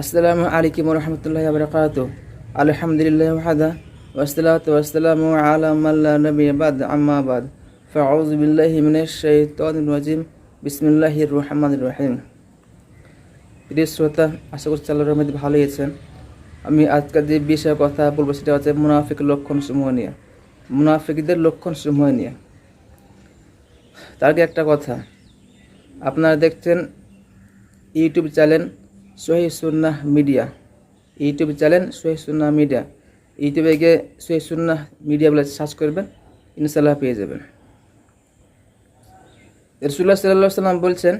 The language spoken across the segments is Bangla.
আসসালামু আলাইকুম রহমতুল্লাহ বরকাত আলহামদুলিল্লাহ ওয়াহাদা ওয়াসসালাত ওয়াসসালামু আলা মাল্লা নবী বাদ, আম্মা বাদ। ফাউযু বিল্লাহি মিনাশ রহিম। প্রিয় শ্রোতা, আশা করছি আল্লাহর রহমতে ভালোই আছেন। আমি আজকের যে বিষয়ে কথা বলব সেটা হচ্ছে মুনাফিক লক্ষণ সমূহ নিয়ে, মুনাফিকদের লক্ষণ সমূহ নিয়ে। তার আগে একটা কথা। আপনারা দেখছেন ইউটিউব চ্যানেল সোহি সুন্নাহ মিডিয়া। ইউটিউব চ্যানেল সোহি সুন্নাহ মিডিয়া। ইউটিউবে গিয়ে সোহি সুন্নাহ মিডিয়া বলে সার্চ করবেন ইনশাল্লাহ পেয়ে যাবেন। রসুল্লাহ সাল্লাহ সাল্লাম বলছেন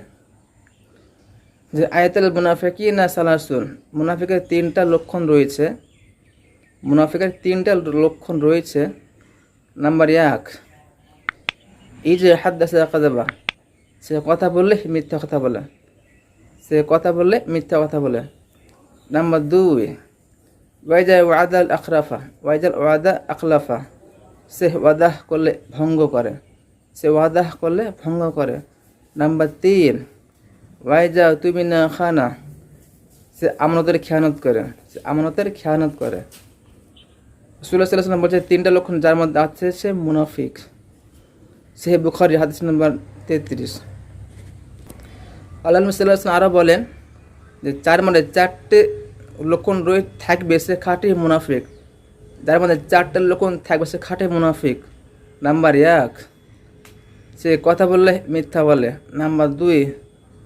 যে, আয়াতুল মুনাফিকি না সালাসুন। মুনাফিকের তিনটা লক্ষণ রয়েছে। মুনাফিকের তিনটা লক্ষণ রয়েছে। নাম্বার এক, এই যে হাত দাসে কাদাবা সে কথা বললে মিথ্যা কথা বলে। সে কথা বললে, মিথ্যা কথা বলে। নাম্বার দুই ওয়াইজা ওয়াদাল আখরাফা, ওয়াইজাল ওয়াদা আখলাফা। সে ওয়াদাহ করলে ভঙ্গ করে। সে ওয়াদাহ করলে ভঙ্গ করে। নাম্বার তিন, ওয়াইজা তুমি না খানা। সে আমনতের খেয়ানত করে। সে আমনতের খেয়ানত করে। সুল্লাহ সাল্লাম বলছে, তিনটা লক্ষণ যার মধ্যে আছে, সে মুনাফিক। সে বুখারি হাদিস নম্বর তেত্রিশ। আল্লাহ সাল্লাম আরও বলেন যে চার মানে চারটে লক্ষণ রয়ে থাকবে সে খাটে মুনাফিক। যার মধ্যে চারটে লক্ষণ থাকবে সে খাটে মুনাফিক। নাম্বার এক, সে কথা বললে মিথ্যা বলে। নাম্বার দুই,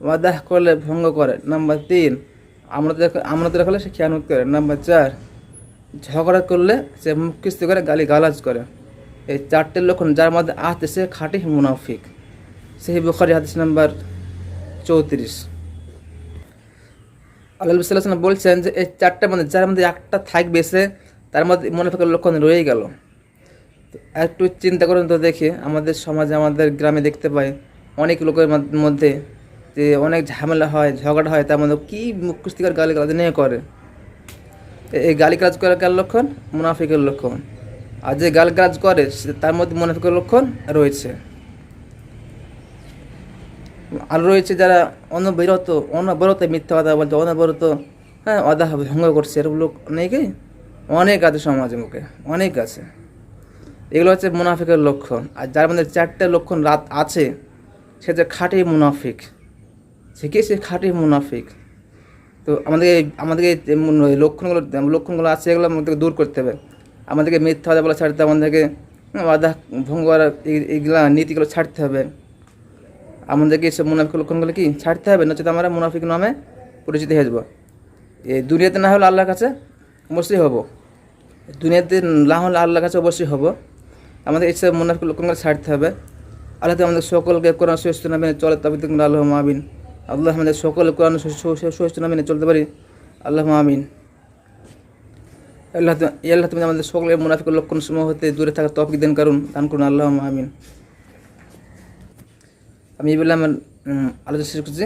ওয়াদাহ করলে ভঙ্গ করে। নাম্বার তিন আমরা আমরা রাখলে সে খেয়ানত করে। নাম্বার চার, ঝগড়া করলে সে মুখ করে গালি গালাজ করে। এই চারটে লক্ষণ যার মধ্যে আছে সে খাঁটি মুনাফিক। সেই বুখারি হাদিস নাম্বার চৌত্রিশ। আল্লাহ সাল্লাম বলছেন যে এই চারটার মধ্যে যার মধ্যে একটা থাকবে সে, তার মধ্যে মুনাফিকের লক্ষণ রয়ে গেল। একটু চিন্তা করুন তো দেখি, আমাদের সমাজে, আমাদের গ্রামে দেখতে পাই অনেক লোকের মধ্যে যে অনেক ঝামেলা হয়, ঝগড়া হয়, তার মধ্যে কী মুখ কুস্তিকার গালি গালাজ নিয়ে করে? এই গালি কাজ করার কার লক্ষণ? মুনাফিকের লক্ষণ। আর যে গাল কাজ করে তার মধ্যে মুনাফিকের লক্ষণ রয়েছে। আর রয়েছে যারা অনবরত অনবরত মিথ্যা কথা বলছে, অনবরত হ্যাঁ অদা ভঙ্গ করছে, এরকম লোক অনেকেই অনেক আছে সমাজে মুখে অনেক আছে। এগুলো হচ্ছে মুনাফিকের লক্ষণ। আর যার মধ্যে চারটে লক্ষণ রাত আছে, সে যে খাঁটি মুনাফিক। সে কি সে খাঁটি মুনাফিক? তো আমাদেরকে আমাদেরকে লক্ষণগুলো লক্ষণগুলো আছে, এগুলো আমাদেরকে দূর করতে হবে। আমাদেরকে মিথ্যা কথা বলা ছাড়তে হবে, আমাদেরকে আদা ভঙ্গ করা এইগুলো নীতিগুলো ছাড়তে হবে। আমাদেরকে এসব মুনাফিক লক্ষণগুলো কি ছাড়তে হবে? নচেত আমরা মুনাফিক নামে পরিচিত হয়ে যাব। এই দুনিয়াতে না হলে আল্লাহর কাছে অবশ্যই হব। দুনিয়াতে না হলে আল্লাহর কাছে অবশ্যই হব। আমাদের এইসব মুনাফিক লক্ষণগুলো ছাড়তে হবে। আল্লাহ আমাদের সকলকে কোরআন সুস্থ নামে চলে তবে আল্লাহ মাবিন আল্লাহ আমাদের সকল কোরআন সুস্থ নামে চলতে পারি। আল্লাহ মামিন আল্লাহ আল্লাহ তুমি আমাদের সকলের মুনাফিক লক্ষণ সমূহ হতে দূরে থাকার তফিক দেন করুন। দান করুন। আল্লাহ আমিন। আমি এই বলে আমার আলোচনা শেষ করছি।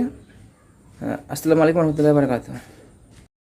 আসসালামু আলাইকুম রহমতুল্লাহ বারকাত